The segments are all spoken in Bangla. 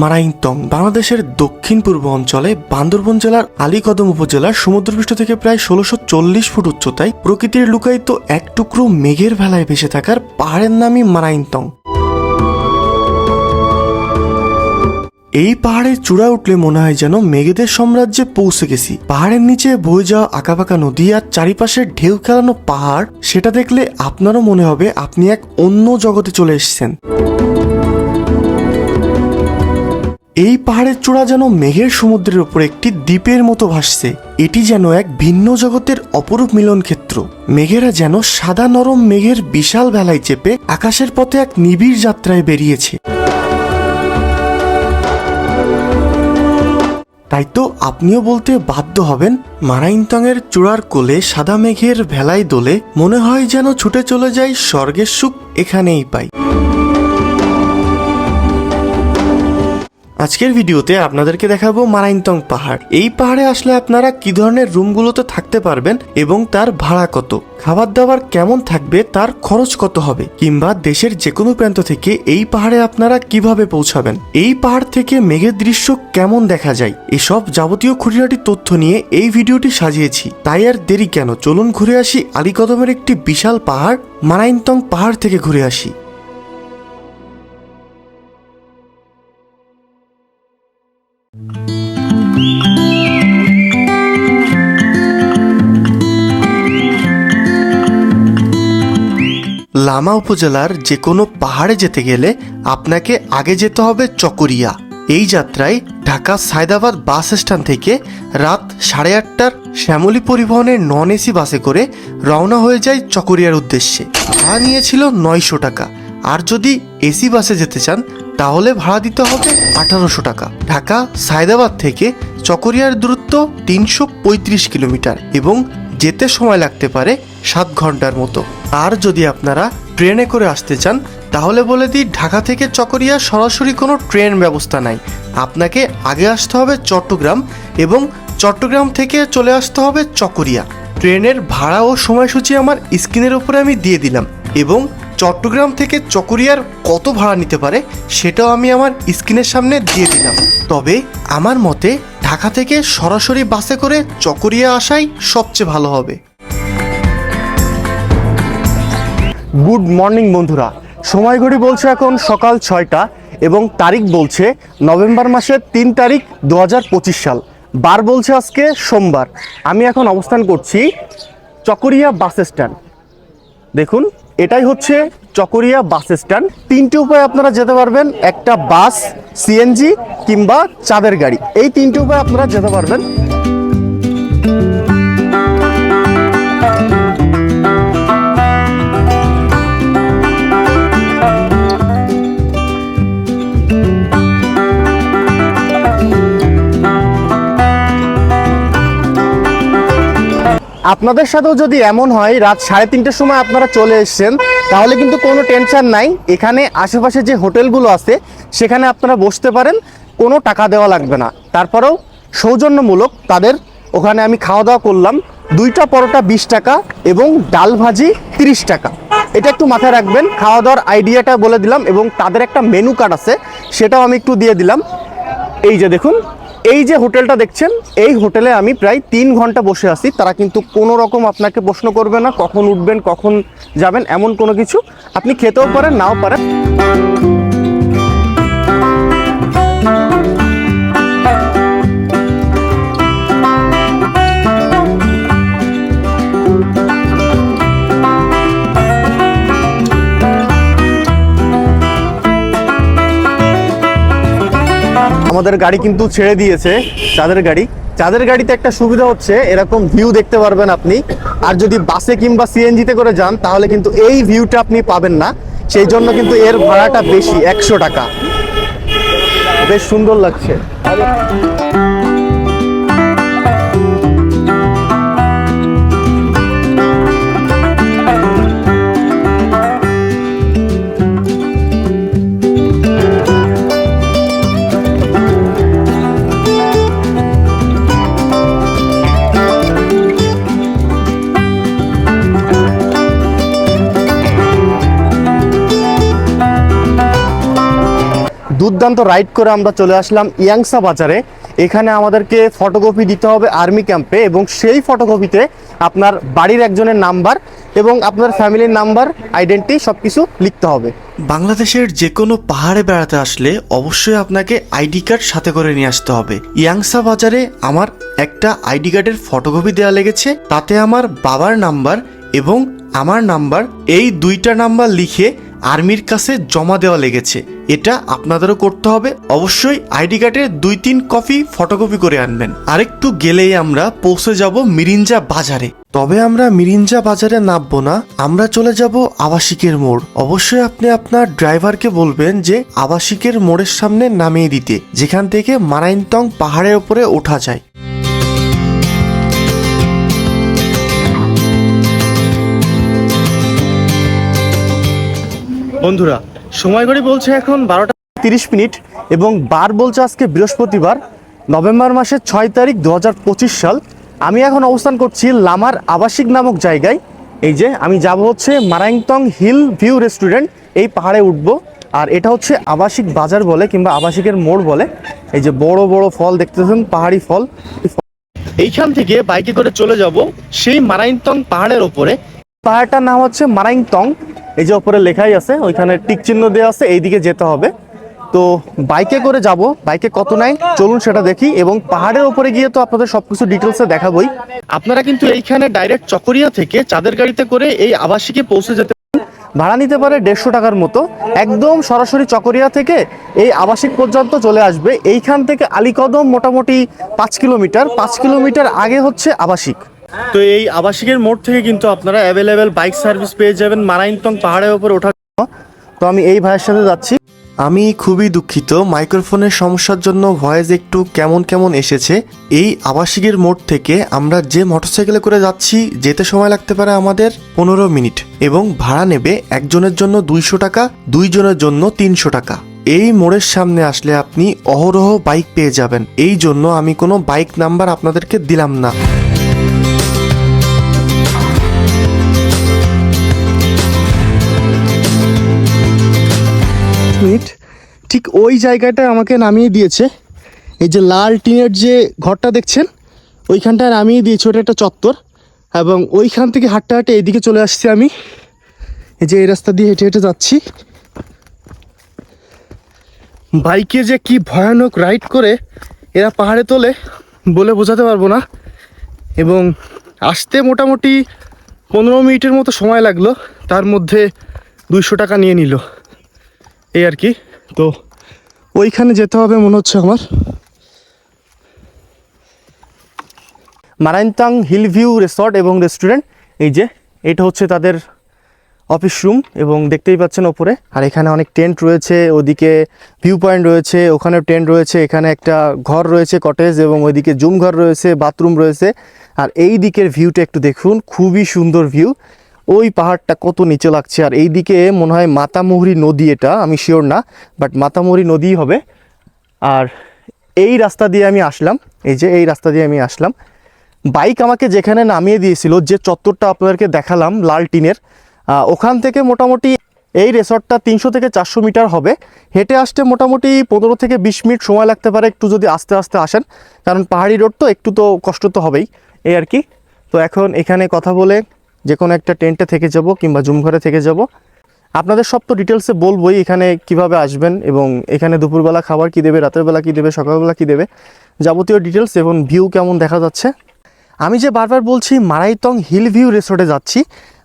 মারাইংতং বাংলাদেশের দক্ষিণ পূর্ব অঞ্চলে বান্দরবন জেলার আলীকদম উপজেলার সমুদ্রপৃষ্ঠ থেকে প্রায় ষোলোশো চল্লিশ ফুট উচ্চতায় প্রকৃতির লুকায়িত এক টুকরো মেঘের ভেলায় ভেসে থাকার পাহাড়ের নামই মারাইংতং এই পাহাড়ের চূড়া উঠলে মনে হয় যেন মেঘেদের সাম্রাজ্যে পৌঁছে গেছি। পাহাড়ের নিচে বয়ে যাওয়া আঁকাবাঁকা নদী আর চারিপাশে ঢেউ খেলানো পাহাড়, সেটা দেখলে আপনারও মনে হবে আপনি এক অন্য জগতে চলে এসেছেন। এই পাহাড়ের চূড়া যেন মেঘের সমুদ্রের উপর একটি দ্বীপের মতো ভাসছে। এটি যেন এক ভিন্ন জগতের অপরূপ মিলন ক্ষেত্র। মেঘেরা যেন সাদা নরম মেঘের বিশাল বেলায় চেপে আকাশের পথে এক নিবিড় যাত্রায় বেরিয়েছে। তাই তো আপনিও বলতে বাধ্য হবেন। মারাইনতংয়ের চূড়ার কোলে সাদা মেঘের ভেলায় দোলে মনে হয় যেন ছুটে চলে যায় স্বর্গের সুখ এখানেই পাই। আজকের ভিডিওতে আপনাদেরকে দেখাবো মারাইনতং পাহাড়। এই পাহাড়ে আসলে আপনারা কি ধরনের রুমগুলোতে থাকতে পারবেন এবং তার ভাড়া কত? খাবার দাবার কেমন থাকবে? তার খরচ কত হবে? কিংবা দেশের যে কোনো প্রান্ত থেকে এই পাহাড়ে আপনারা কীভাবে পৌঁছাবেন? এই পাহাড় থেকে মেঘের দৃশ্য কেমন দেখা যায়? এসব যাবতীয় খুঁটিনাটি তথ্য নিয়ে এই ভিডিওটি সাজিয়েছি। তাই আর দেরি কেন? চলুন ঘুরে আসি আলীকদমের একটি বিশাল পাহাড় মারাইনতং পাহাড় থেকে ঘুরে আসি। লামা উপজেলার যে কোনো পাহাড়ে যেতে গেলে আপনাকে আগে যেতে হবে চকরিয়া। এই যাত্রায় ঢাকা সায়দাবাদ বাস স্ট্যান্ড থেকে রাত সাড়ে আটটার শ্যামলী পরিবহনের নন এসি বাসে করে রওনা হয়ে যায় চকরিয়ার উদ্দেশ্যে। ভাড়া নিয়েছিল নয়শো টাকা। আর যদি এসি বাসে যেতে চান, তাহলে ভাড়া দিতে হবে আঠারোশো টাকা। ঢাকা, সায়দাবাদ থেকে চকরিয়ার দূরত্ব তিনশো পঁয়ত্রিশ কিলোমিটার এবং যেতে সময় লাগতে পারে সাত ঘণ্টার মতো। আর যদি আপনারা ট্রেনে করে আসতে চান, তাহলে বলে দিই, ঢাকা থেকে চকরিয়া সরাসরি কোনো ট্রেন ব্যবস্থা নাই। আপনাকে আগে আসতে হবে চট্টগ্রাম এবং চট্টগ্রাম থেকে চলে আসতে হবে চকরিয়া। ট্রেনের ভাড়া ও সময়সূচি আমার স্ক্রিনের উপরে আমি দিয়ে দিলাম এবং চট্টগ্রাম থেকে চকরিয়ার কত ভাড়া নিতে পারে সেটাও আমি আমার স্ক্রিনের সামনে দিয়ে দিলাম। তবে আমার মতে ঢাকা থেকে সরাসরি বাসে করে চকরিয়া আসাই সবচেয়ে ভালো হবে। গুড মর্নিং বন্ধুরা। সময় ঘড়ি বলছে এখন সকাল ছয়টা এবং তারিখ বলছে নভেম্বর মাসের তিন তারিখ দু হাজার পঁচিশ সাল। বার বলছে আজকে সোমবার। আমি এখন অবস্থান করছি চকরিয়া বাস স্ট্যান্ড। দেখুন। এটাই হচ্ছে চকরিয়া বাস স্ট্যান্ড। তিনটি উপায়ে আপনারা যেতে পারবেন, একটা বাস, সিএনজি কিংবা চাঁদের গাড়ি। এই তিনটি উপায় আপনারা যেতে পারবেন। আপনাদের সাথেও যদি এমন হয়, রাত সাড়ে তিনটের সময় আপনারা চলে এসছেন, তাহলে কিন্তু কোনো টেনশন নাই। এখানে আশেপাশে যে হোটেলগুলো আছে, সেখানে আপনারা বসতে পারেন, কোনো টাকা দেওয়া লাগবে না। তারপরেও সৌজন্যমূলক তাদের ওখানে আমি খাওয়া দাওয়া করলাম, দুইটা পরোটা বিশ টাকা এবং ডাল ভাজি তিরিশ টাকা। এটা একটু মাথায় রাখবেন খাওয়া দাওয়ার আইডিয়াটা বলে দিলাম এবং তাদের একটা মেনু কার্ড আছে, সেটাও আমি একটু দিয়ে দিলাম। এই যে দেখুন এই যে হোটেলটা দেখছেন, এই হোটেলে আমি প্রায় তিন ঘণ্টা বসে আছি। তারা কিন্তু কোনো রকম আপনাকে প্রশ্ন করবে না, কখন উঠবেন, কখন যাবেন, এমন কোনো কিছু আপনি খেতেও পারেন, নাও পারেন। আমাদের গাড়ি কিন্তু ছেড়ে দিয়েছে চাঁদের গাড়ি। চাঁদের গাড়িতে একটা সুবিধা হচ্ছে, এরকম ভিউ দেখতে পারবেন আপনি। আর যদি বাসে কিংবা সিএনজিতে করে যান, তাহলে কিন্তু এই ভিউটা আপনি পাবেন না। সেই জন্য কিন্তু এর ভাড়াটা বেশি, একশো টাকা। বেশ সুন্দর লাগছে। দুর্দান্ত রাইড করে আমরা চলে আসলাম ইয়াংসা বাজারে। এখানে আমাদেরকে ফটোকপি দিতে হবে আর্মি ক্যাম্পে এবং সেই ফটোকপিতে আপনার বাড়ির একজনের নাম্বার এবং আপনার ফ্যামিলির নাম্বার, আইডেন্টি সব কিছু লিখতে হবে। বাংলাদেশের যে কোনো পাহাড়ে বেড়াতে আসলে অবশ্যই আপনাকে আইডি কার্ড সাথে করে নিয়ে আসতে হবে। ইয়াংসা বাজারে আমার একটা আইডি কার্ডের ফটোকপি দেওয়া লেগেছে, তাতে আমার বাবার নাম্বার এবং আমার নাম্বার, এই দুইটা নাম্বার লিখে আর্মির কাছে জমা দেওয়া লেগেছে। এটা আপনাদেরও করতে হবে। অবশ্যই আইডি কার্ডের দুই তিন কপি ফটোকপি করে আনবেন। আরেকটু গেলেই আমরা পৌঁছে যাব মিরিঞ্জা বাজারে। তবে আমরা মিরিঞ্জা বাজারে নামবো না। আমরা চলে যাব আবাসিকের মোড়। অবশ্যই আপনি আপনার ড্রাইভারকে বলবেন যে আবাসিকের মোড়ের সামনে নামিয়ে দিতে, যেখান থেকে মারাইনতং পাহাড়ের উপরে ওঠা যায়। বন্ধুরা, সময় ঘড়ি বলছে এখন বারোটা তিরিশ মিনিট এবং বার বলছে আজকে বৃহস্পতিবার, নভেম্বর মাসের ছয় তারিখ দু হাজার পঁচিশ সাল। আমি এখন অবস্থান করছি লামার আবাসিক নামক জায়গায়। এই যে, আমি যাব হচ্ছে মারাংতং হিল ভিউ রেস্টুরেন্ট, এই পাহাড়ে উঠবো। আর এটা হচ্ছে আবাসিক বাজার বলে কিংবা আবাসিকের মোড় বলে। এই যে, বড় বড় ফল দেখতেছেন, পাহাড়ি ফল। এইখান থেকে বাইকে করে চলে যাব সেই মারাইনতং পাহাড়ের ওপরে। পাহাড়টার নাম হচ্ছে মারাইংতং এই যে ওপরে লেখাই আছে, ওইখানে টিক চিহ্ন দেওয়া আছে, এইদিকে যেতে হবে। তো বাইকে করে যাব, বাইকে কত নাই, চলুন সেটা দেখি, এবং পাহাড়ের ওপরে গিয়ে তো আপনাদের সবকিছু ডিটেলসে দেখাবই। আপনারা কিন্তু এইখানে ডাইরেক্ট চকরিয়া থেকে চাঁদের গাড়িতে করে এই আবাসিকে পৌঁছে যেতে। ভাড়া নিতে পারে দেড়শো টাকার মতো। একদম সরাসরি চকরিয়া থেকে এই আবাসিক পর্যন্ত চলে আসবে। এইখান থেকে আলীকদম মোটামুটি পাঁচ কিলোমিটার। পাঁচ কিলোমিটার আগে হচ্ছে আবাসিক। তো এই আবাসিকের মোড় থেকে কিন্তু আপনারা অ্যাভেলেবেল বাইক সার্ভিস পেয়ে যাবেন মারাইনতং পাহাড়ের উপর ওঠার। তো আমি এই ভাইয়ের সাথে যাচ্ছি। আমি খুবই দুঃখিত, মাইক্রোফোনের সমস্যার জন্য ভয়েস একটু কেমন কেমন এসেছে। এই আবাসিকের মোড় থেকে আমরা যে মোটরসাইকেলে করে যাচ্ছি, যেতে সময় লাগতে পারে আমাদের পনেরো মিনিট এবং ভাড়া নেবে একজনের জন্য দুইশো টাকা, দুইজনের জন্য তিনশো টাকা। এই মোড়ের সামনে আসলে আপনি অহরহ বাইক পেয়ে যাবেন। এই জন্য আমি কোনো বাইক নাম্বার আপনাদেরকে দিলাম না। মিনিট। ঠিক ওই জায়গাটায় আমাকে নামিয়ে দিয়েছে। এই যে লাল টিনের যে ঘরটা দেখছেন, ওইখানটায় নামিয়ে দিয়েছে, ওটা একটা চত্বর। এবং ওইখান থেকে হাঁটতে হাঁটতে এইদিকে চলে আসছি আমি। এই যে এই রাস্তা দিয়ে হেঁটে হেঁটে যাচ্ছি। বাইকে যে কি ভয়ানক রাইড করে এরা পাহাড়ে তোলে বলে বোঝাতে পারব না। এবং আসতে মোটামুটি পনেরো মিনিটের মতো সময় লাগল, তার মধ্যে দুইশো টাকা নিয়ে নিল। এই আর কি। তো ওইখানে যেতে হবে মনে হচ্ছে আমার। মারাইনতাং হিল ভিউ রিসর্ট এবং রেস্টুরেন্ট, এই যে, এটা হচ্ছে তাদের অফিস রুম এবং দেখতেই পাচ্ছেন ওপরে। আর এখানে অনেক টেন্ট রয়েছে, ওদিকে ভিউ পয়েন্ট রয়েছে, ওখানেও টেন্ট রয়েছে, এখানে একটা ঘর রয়েছে, কটেজ এবং ওইদিকে জুম ঘর রয়েছে, বাথরুম রয়েছে। আর এই দিকের ভিউটা একটু দেখুন, খুবই সুন্দর ভিউ। ওই পাহাড়টা কত নিচে লাগছে আর এই দিকে মনে হয় মাতামুহুরি নদী এটা, আমি শিওর না বাট মাতামুহুরি নদীই হবে। আর এই রাস্তা দিয়ে আমি আসলাম, এই যে এই রাস্তা দিয়ে আমি আসলাম। বাইক আমাকে যেখানে নামিয়ে দিয়েছিল, যে চত্বরটা আপনাদেরকে দেখালাম, লাল টিনের ওখান থেকে মোটামুটি এই রেসর্টটা তিনশো থেকে চারশো মিটার হবে। হেঁটে আসতে মোটামুটি পনেরো থেকে বিশ মিনিট সময় লাগতে পারে একটু যদি আস্তে আস্তে আসেন, কারণ পাহাড়ি রোড তো একটু তো কষ্ট তো হবেই, এই আর কি। তো এখন এখানে কথা বলে যে কোনো একটা টেন্টে থেকে যাব কিংবা জুম ঘরে থেকে যাব। আপনাদের সব তো ডিটেলসে বলবোই এখানে কীভাবে আসবেন এবং এখানে দুপুরবেলা খাবার কি দেবে, রাতের বেলা কি দেবে, সকালবেলা কি দেবে, যাবতীয় ডিটেলস এবং ভিউ কেমন দেখা যাচ্ছে। আমি যে বারবার বলছি, মারাইতং হিল ভিউ রিসোর্টে যাচ্ছি।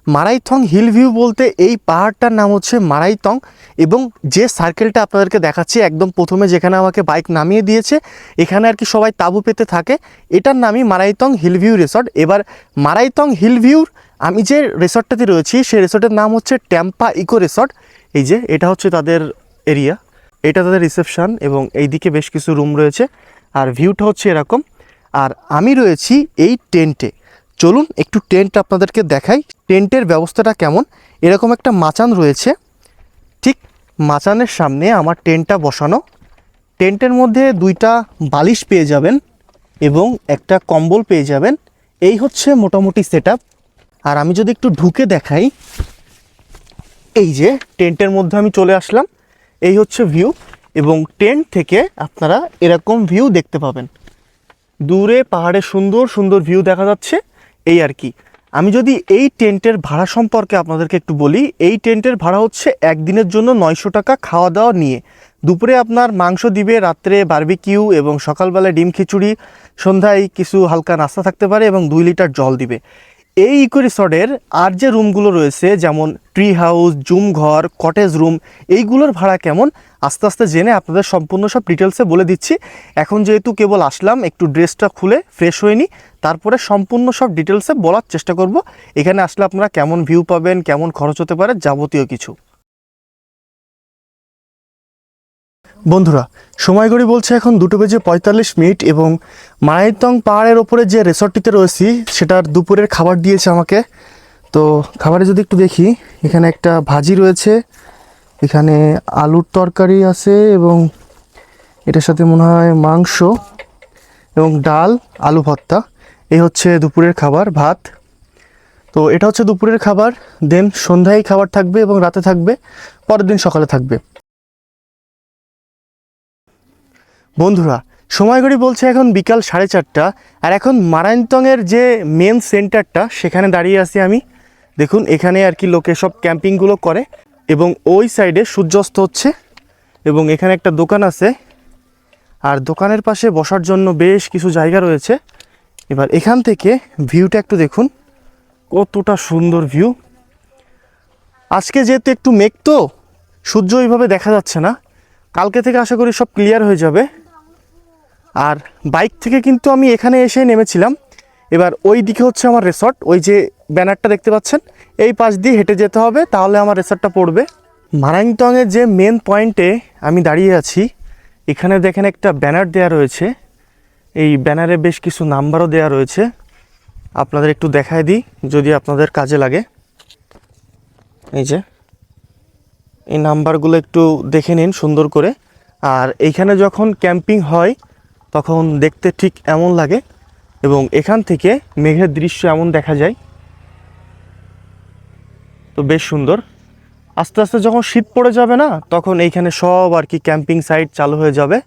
মারাইথং হিল ভিউ বলতে এই পাহাড়টার নাম হচ্ছে মারাইথং এবং যে সার্কেলটা আপনাদেরকে দেখাচ্ছি, একদম প্রথমে যেখানে আমাকে বাইক নামিয়ে দিয়েছে, এখানে আর কি সবাই তাঁবু পেতে থাকে। এটার নামই মারাইথং হিল ভিউ রিসর্ট। এবার মারাইথং হিল ভিউর আমি যে রিসর্টটাতে রয়েছি, সেই রিসর্টের নাম হচ্ছে ট্যাম্পা ইকো রিসর্ট। এই যে, এটা হচ্ছে তাদের এরিয়া। এটা তাদের রিসেপশন এবং এইদিকে বেশ কিছু রুম রয়েছে। আর ভিউটা হচ্ছে এরকম। আর আমি রয়েছি এই টেন্টে। চলুন একটু টেন্ট আপনাদেরকে দেখাই। টেন্টের ব্যবস্থাটা কেমন? এরকম একটা মাচান রয়েছে। ঠিক মাচানের সামনে আমার টেন্টটা বসানো। টেন্টের মধ্যে দুইটা বালিশ পেয়ে যাবেন এবং একটা কম্বল পেয়ে যাবেন। এই হচ্ছে মোটামুটি সেট আর আমি যদি একটু ঢুকে দেখাই। এই যে টেন্টের মধ্যে আমি চলে আসলাম। এই হচ্ছে ভিউ এবং টেন্ট থেকে আপনারা এরকম ভিউ দেখতে পাবেন। দূরে পাহাড়ে সুন্দর সুন্দর ভিউ দেখা যাচ্ছে। এই আর কি। আমি যদি এই টেন্টের ভাড়া সম্পর্কে আপনাদেরকে একটু বলি, এই টেন্টের ভাড়া হচ্ছে একদিনের জন্য নয়শো টাকা খাওয়া দাওয়া নিয়ে। দুপুরে আপনার মাংস দিবে, রাত্রে বার্বিকিউ এবং সকালবেলায় ডিম খিচুড়ি, সন্ধ্যায় কিছু হালকা নাস্তা থাকতে পারে এবং দুই লিটার জল দিবে। এই ইকো রিসর্টের আর যে রুমগুলো রয়েছে, যেমন ট্রি হাউস জুম ঘর কটেজ রুম এইগুলোর ভাড়া কেমন? আস্তে আস্তে জেনে আপনাদের সম্পূর্ণ সব ডিটেলসে বলে দিচ্ছি। এখন যেহেতু কেবল আসলাম, একটু ড্রেসটা খুলে ফ্রেশ হয়ে নিই তারপরে সম্পূর্ণ সব ডিটেলসে বলার চেষ্টা করব। এখানে আসলে আপনারা কেমন ভিউ পাবেন, কেমন খরচ হতে পারে যাবতীয় কিছু। বন্ধুরা, সময় ঘড়ি বলছে এখন দুটো বেজে পঁয়তাল্লিশ মিনিট এবং মায়েরতং পাহাড়ের ওপরে যে রেসর্টটিতে রয়েছি, সেটার দুপুরের খাবার দিয়েছে আমাকে। তো খাবারে যদি একটু দেখি, এখানে একটা ভাজি রয়েছে, এখানে আলুর তরকারি আছে এবং এটার সাথে মনে হয় মাংস এবং ডাল, আলু ভর্তা। এই হচ্ছে দুপুরের খাবার, ভাত। তো এটা হচ্ছে দুপুরের খাবার, দেন সন্ধ্যায় খাবার থাকবে এবং রাতে থাকবে, পরের দিন সকালে থাকবে। বন্ধুরা, সময় ঘড়ি বলছে এখন বিকাল সাড়ে চারটা, আর এখন মারায়ন্তংয়ের যে মেন সেন্টারটা, সেখানে দাঁড়িয়ে আছি আমি। দেখুন, এখানে আর কি লোকে সব ক্যাম্পিংগুলো করে, এবং ওই সাইডে সূর্যাস্ত হচ্ছে, এবং এখানে একটা দোকান আছে। আর দোকানের পাশে বসার জন্য বেশ কিছু জায়গা রয়েছে। এবার এখান থেকে ভিউটা একটু দেখুন, কতটা সুন্দর ভিউ। আজকে যেহেতু একটু মেঘ তো, সূর্য ওইভাবে দেখা যাচ্ছে না। কালকে থেকে আশা করি সব ক্লিয়ার হয়ে যাবে। আর বাইক থেকে কিন্তু আমি এখানে এসে নেমেছিলাম। এবার ওই দিকে হচ্ছে আমার রিসর্ট, ওই যে ব্যানারটা দেখতে পাচ্ছেন, এই পাশ দিয়ে হেঁটে যেতে হবে, তাহলে আমার রিসর্টটা পড়বে। মারাংটংয়ের যে মেন পয়েন্টে আমি দাঁড়িয়ে আছি, এখানে দেখেন একটা ব্যানার দেওয়া রয়েছে। এই ব্যানারে বেশ কিছু নাম্বারও দেওয়া রয়েছে। আপনাদের একটু দেখায় দিই, যদি আপনাদের কাজে লাগে। এই যে, এই নাম্বারগুলো একটু দেখে নিন সুন্দর করে। আর এইখানে যখন ক্যাম্পিং হয় তখন দেখতে ঠিক এমন লাগে এবং এখান থেকে মেঘের দৃশ্য এমন দেখা যায়। তো বেশ সুন্দর। আস্তে আস্তে যখন শীত পড়ে যাবে না, তখন এইখানে সব আর কি ক্যাম্পিং সাইট চালু হয়ে যাবে।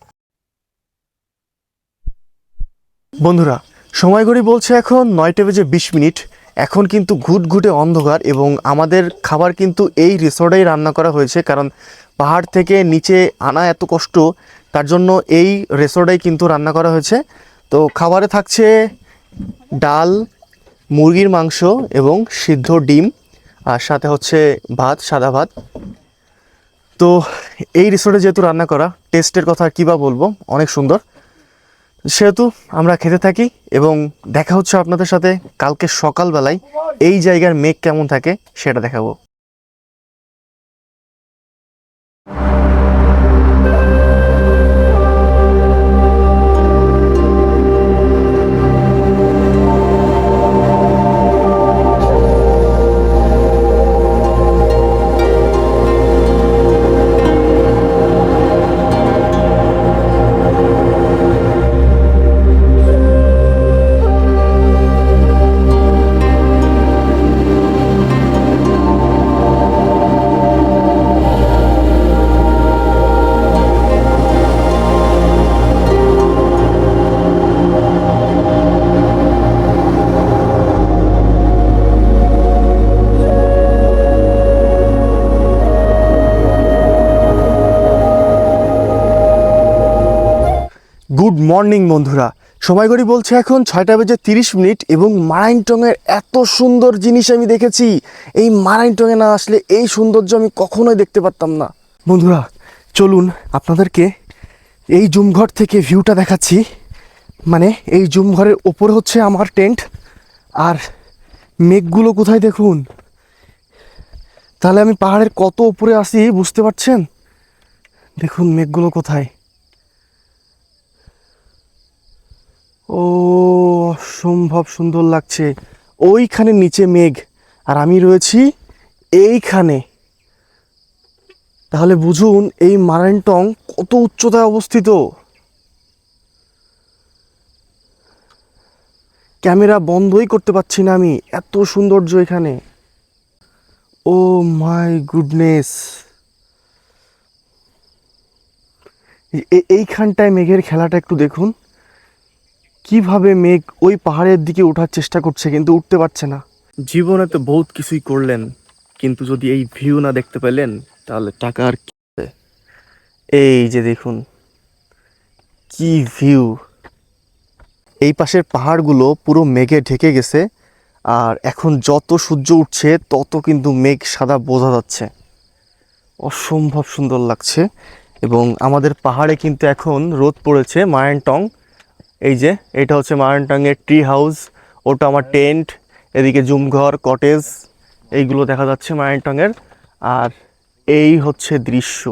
বন্ধুরা, সময় ঘড়ি বলছে এখন নয়টা বেজে বিশ মিনিট। এখন কিন্তু ঘুটঘুটে অন্ধকার এবং আমাদের খাবার কিন্তু এই রিসর্টেই রান্না করা হয়েছে, কারণ পাহাড় থেকে নিচে আনা এত কষ্ট তার জন্য এই রিসর্টেই কিন্তু রান্না করা হয়েছে। তো খাবারে থাকছে ডাল, মুরগির মাংস এবং সিদ্ধ ডিম আর সাথে হচ্ছে ভাত, সাদা ভাত। তো এই রিসর্টে যেহেতু রান্না করা, টেস্টের কথা কী বা বলব? অনেক সুন্দর। সেহেতু আমরা খেতে থাকি এবং দেখা হচ্ছে আপনাদের সাথে কালকে সকালবেলায় এই জায়গার মেঘ কেমন থাকে সেটা দেখাবো। মর্নিং বন্ধুরা। সময় ঘড়ি বলছে এখন ছয়টা বেজে তিরিশ মিনিট এবং মারাইনটংয়ের এত সুন্দর জিনিস আমি দেখেছি। এই মারাইনটংয়ে না আসলে এই সৌন্দর্য আমি কখনোই দেখতে পারতাম না। বন্ধুরা, চলুন আপনাদেরকে এই জুমঘর থেকে ভিউটা দেখাচ্ছি। মানে এই জুমঘরের ওপরে হচ্ছে আমার টেন্ট। আর মেঘগুলো কোথায় দেখুন? তাহলে আমি পাহাড়ের কত উপরে আসি, বুঝতে পারছেন? দেখুন মেঘগুলো কোথায়। ও অসম্ভব সুন্দর লাগছে। ওইখানে নিচে মেঘ, আর আমি রয়েছি এইখানে। তাহলে বুঝুন, এই মারানটং কত উচ্চতায় অবস্থিত। ক্যামেরা বন্ধই করতে পারছি না আমি, এত সৌন্দর্য এখানে। Oh my goodness. এইখানটায় মেঘের খেলাটা একটু দেখুন। কীভাবে মেঘ ওই পাহাড়ের দিকে ওঠার চেষ্টা করছে কিন্তু উঠতে পারছে না? জীবনে তো বহুত কিছুই করলেন কিন্তু যদি এই ভিউ না দেখতে পেলেন তাহলে টাকা আর কি এই যে দেখুন কি ভিউ এই পাশের পাহাড়গুলো পুরো মেঘে ঢেকে গেছে আর এখন যত সূর্য উঠছে তত কিন্তু মেঘ সাদা বোঝা যাচ্ছে। অসম্ভব সুন্দর লাগছে এবং আমাদের পাহাড়ে কিন্তু এখন রোদ পড়েছে মায়ানটং। এই যে, এটা হচ্ছে মায়ানটংয়ের ট্রি হাউস ওটা আমার টেন্ট এদিকে জুমঘর কটেজ এইগুলো দেখা যাচ্ছে মায়ানটংয়ের আর এই হচ্ছে দৃশ্য,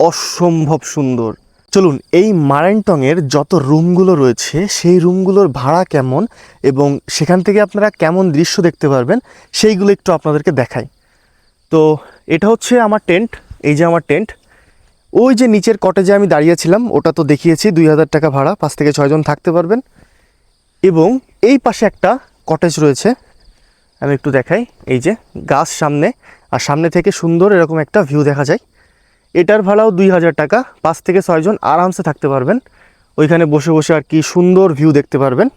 অসম্ভব সুন্দর। চলুন, এই মারাইনটংয়ের যত রুমগুলো রয়েছে, সেই রুমগুলোর ভাড়া কেমন এবং সেখান থেকে আপনারা কেমন দৃশ্য দেখতে পারবেন, সেইগুলো একটু আপনাদেরকে দেখাই। তো, এটা হচ্ছে আমার টেন্ট এই যে আমার টেন্ট ওই যে নিচের কটেজে আমি দাঁড়িয়েছিলাম, ওটা তো দেখিয়েছি, দুই হাজার টাকা ভাড়া, পাঁচ থেকে ছয়জন থাকতে পারবেন। এবং এই পাশে একটা কটেজ রয়েছে, আমি একটু দেখাই, এই যে গাছ সামনে, আর সামনে থেকে সুন্দর এরকম একটা ভিউ দেখা যায়। এটার ভাড়াও দুই হাজার টাকা, পাঁচ থেকে ছয়জন আরামসে থাকতে পারবেন। ওইখানে বসে বসে আর কি সুন্দর ভিউ দেখতে পারবেন।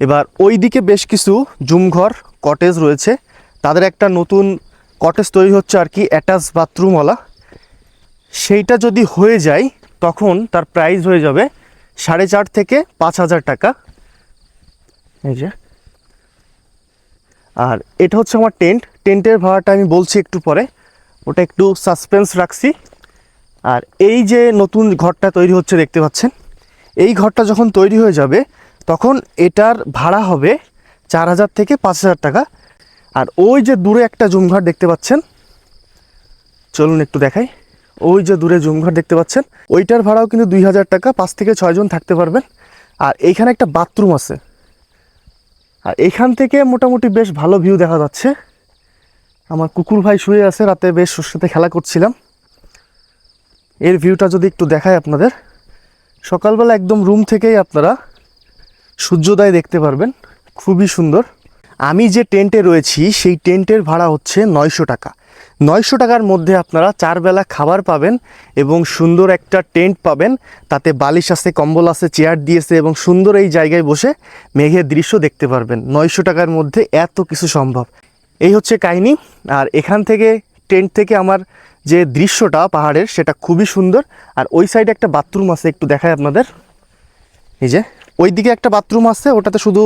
এবার ওই দিকে বেশ কিছু জুমঘর কটেজ রয়েছে। তাদের একটা নতুন কটেজ তৈরি হচ্ছে আর কি অ্যাটাচ বাথরুমওয়ালা সেইটা যদি হয়ে যায়, তখন তার প্রাইস হয়ে যাবে সাড়ে চার থেকে পাঁচ হাজার টাকা। এই যে। আর এটা হচ্ছে আমার টেন্ট। টেন্টের ভাড়াটা আমি বলছি একটু পরে। ওটা একটু সাসপেন্স রাখছি। আর এই যে নতুন ঘরটা তৈরি হচ্ছে, দেখতে পাচ্ছেন? এই ঘরটা যখন তৈরি হয়ে যাবে, তখন এটার ভাড়া হবে চার হাজার থেকে পাঁচ হাজার টাকা। আর ওই যে দূরে একটা জুমঘর দেখতে পাচ্ছেন? চলুন একটু দেখাই। ওই যে দূরে জুমঘর দেখতে পাচ্ছেন, ওইটার ভাড়াও কিন্তু দুই হাজার টাকা, পাঁচ থেকে ছয়জন থাকতে পারবেন। আর এইখানে একটা বাথরুম আছে। আর এখান থেকে মোটামুটি বেশ ভালো ভিউ দেখা যাচ্ছে। আমার কুকুর ভাই শুয়ে আছে, রাতে বেশ ওর সাথে খেলা করছিলাম। এর ভিউটা যদি একটু দেখায় আপনাদের, সকালবেলা একদম রুম থেকেই আপনারা সূর্যোদয় দেখতে পারবেন। খুবই সুন্দর। আমি যে টেন্টে রয়েছি, সেই টেন্টের ভাড়া হচ্ছে নয়শো টাকা। নয়শো টাকার মধ্যে আপনারা চার বেলা খাবার পাবেন এবং সুন্দর একটা টেন্ট পাবেন। তাতে বালিশ আছে, কম্বল আছে, চেয়ার দিয়েছে এবং সুন্দর এই জায়গায় বসে মেঘের দৃশ্য দেখতে পারবেন। নয়শো টাকার মধ্যে এত কিছু সম্ভব। এই হচ্ছে কাহিনী। আর এখান থেকে, টেন্ট থেকে আমার যে দৃশ্যটা পাহাড়ের, সেটা খুবই সুন্দর। আর ওই সাইডে একটা বাথরুম আছে, একটু দেখায় আপনাদের। এই যে ওই দিকে একটা বাথরুম আছে, ওটাতে শুধু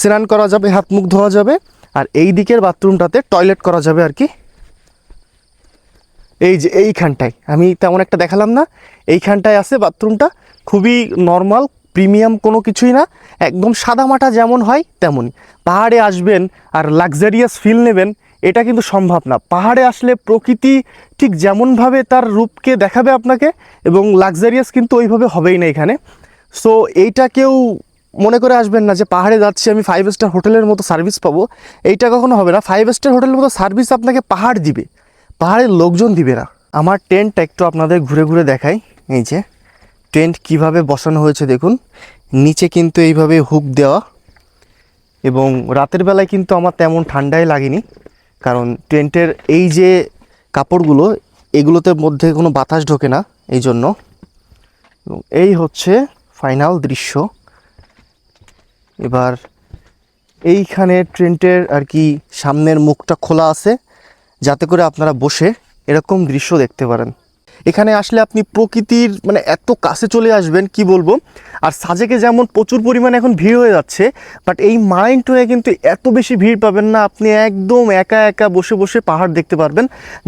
স্নান করা যাবে, হাত মুখ ধোয়া যাবে। আর এই দিকের বাথরুমটাতে টয়লেট করা যাবে আর কি। এই যে এইখানটায়। আমি তেমন একটা দেখালাম না। এইখানটায় আছে বাথরুমটা। খুবই নর্মাল, প্রিমিয়াম কোনো কিছুই না। একদম সাদামাটা যেমন হয় তেমনই। পাহাড়ে আসবেন আর লাক্সারিয়াস ফিল নেবেন, এটা কিন্তু সম্ভব না। পাহাড়ে আসলে প্রকৃতি ঠিক যেমনভাবে তার রূপকে দেখাবে আপনাকে এবং লাক্সারিয়াস কিন্তু ওইভাবে হবেই না এখানে। সো এইটা কেউ মনে করে আসবেন না যে পাহাড়ে যাচ্ছি, আমি ফাইভ স্টার হোটেলের মতো সার্ভিস পাবো। এইটা কখনো হবে না। ফাইভ স্টার হোটেলের মতো সার্ভিস আপনাকে পাহাড় দিবে। পাহাড়ের লোকজন দিবে না। আমার টেন্টটা একটু আপনাদের ঘুরে ঘুরে দেখাই। এই যে টেন্ট কীভাবে বসানো হয়েছে দেখুন। নিচে কিন্তু এইভাবে হুক দেওয়া। এবং রাতের বেলায় কিন্তু আমার তেমন ঠান্ডাই লাগেনি। কারণ টেন্টের এই যে কাপড়গুলো, এগুলোতে মধ্যে কোনো বাতাস ঢোকে না এই জন্য এবং এই হচ্ছে ফাইনাল দৃশ্য। এবার এইখানে ট্রেন্টের আর কি সামনের মুখটা খোলা আছে। যাতে করে আপনারা বসে এরকম দৃশ্য দেখতে পারেন। এখানে আসলে আপনি প্রকৃতির মানে এত কাছে চলে আসবেন, কি বলব? আর সাজেকে যেমন প্রচুর পরিমাণে এখন ভিড় হয়ে যাচ্ছে বাট এই মাইন্ড হয়ে কিন্তু এত বেশি ভিড় পাবেন না, আপনি একদম একা একা বসে বসে পাহাড় দেখতে পারবেন।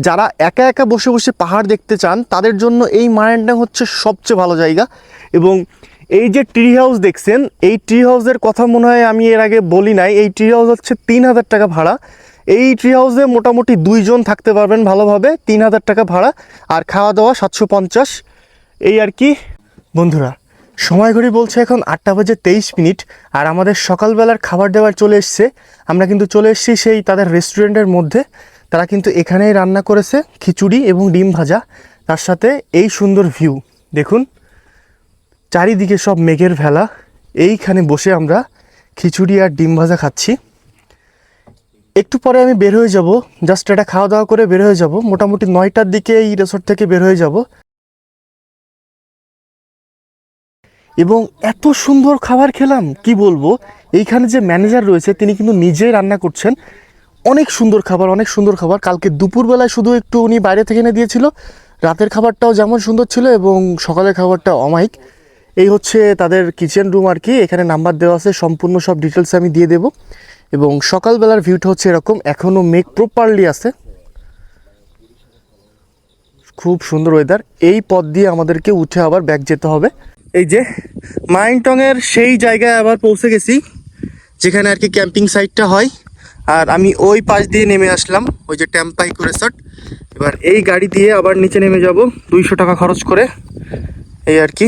যারা একা একা বসে বসে পাহাড় দেখতে চান, তাদের জন্য এই মাইন্ডটা হচ্ছে সবচেয়ে ভালো জায়গা। এবং এই যে ট্রি হাউস দেখছেন, এই ট্রি হাউসের কথা মনে হয় আমি এর আগে বলি নাই, এই ট্রি হাউস হচ্ছে তিন হাজার টাকা ভাড়া। এই ট্রি হাউসে মোটামুটি দুইজন থাকতে পারবেন ভালোভাবে, তিন হাজার টাকা ভাড়া আর খাওয়া দাওয়া সাতশো পঞ্চাশ। এই আর কি। বন্ধুরা, সময় ঘড়ি বলছে এখন আটটা বাজে তেইশ মিনিট আর আমাদের সকালবেলার খাবার দাবার চলে এসছে। আমরা কিন্তু চলে এসেছি সেই তাদের রেস্টুরেন্টের মধ্যে। তারা কিন্তু এখানেই রান্না করেছে খিচুড়ি এবং ডিম ভাজা। তার সাথে এই সুন্দর ভিউ দেখুন। চারিদিকে সব মেঘের ভেলা। এইখানে বসে আমরা খিচুড়ি আর ডিম ভাজা খাচ্ছি। একটু পরে আমি বের হয়ে যাব। জাস্ট এটা খাওয়া দাওয়া করে বের হয়ে যাব। মোটামুটি নয়টার দিকে এই রিসোর্ট থেকে বের হয়ে যাব। এবং এত সুন্দর খাবার খেলাম, কি বলব? এইখানে যে ম্যানেজার রয়েছে, তিনি কিন্তু নিজেই রান্না করছেন। অনেক সুন্দর খাবার, অনেক সুন্দর খাবার। কালকে দুপুরবেলায় শুধু একটু উনি বাইরে থেকে এনে দিয়েছিল। রাতের খাবারটাও যেমন সুন্দর ছিল এবং সকালের খাবারটা অমায়িক। এই হচ্ছে তাদের কিচেন রুম আর কি। এখানে নাম্বার দেওয়া আছে, সম্পূর্ণ সব ডিটেলস আমি দিয়ে দেবো। এবং সকালবেলার ভিউটা হচ্ছে এরকম। এখনও মেঘ প্রপারলি আছে। খুব সুন্দর ওয়েদার এই পথ দিয়ে আমাদেরকে উঠে আবার ব্যাক যেতে হবে। এই যে মাইংটংয়ের সেই জায়গায় আবার পৌঁছে গেছি, যেখানে আর কি ক্যাম্পিং সাইটটা হয়। আর আমি ওই পাশ দিয়ে নেমে আসলাম, ওই যে টেম্পাইকো রিসর্ট এবার এই গাড়ি দিয়ে আবার নিচে নেমে যাব, দুইশো টাকা খরচ করে। এই আর কি।